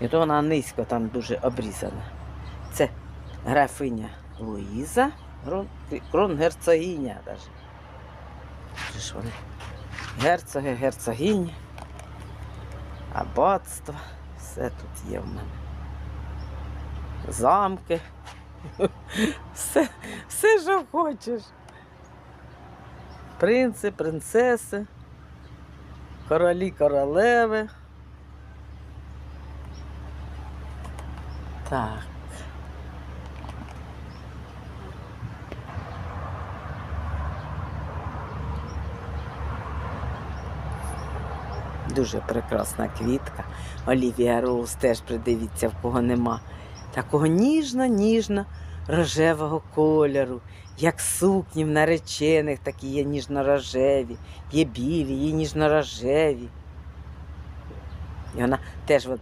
І то вона низько там дуже обрізана. Це графиня Луїза, крон, кронгерцогиня навіть. Вони. Герцоги, герцогині, аббатство. Все тут є в мене. Замки. Все, все, що хочеш. Принци, принцеси, королі, королеви. Так. Дуже прекрасна квітка. Олівія Роуз теж придивіться, в кого нема. Такого ніжно-ніжно рожевого кольору, як сукні в наречених, такі є ніжно-рожеві, є білі, є ніжно-рожеві. І вона теж от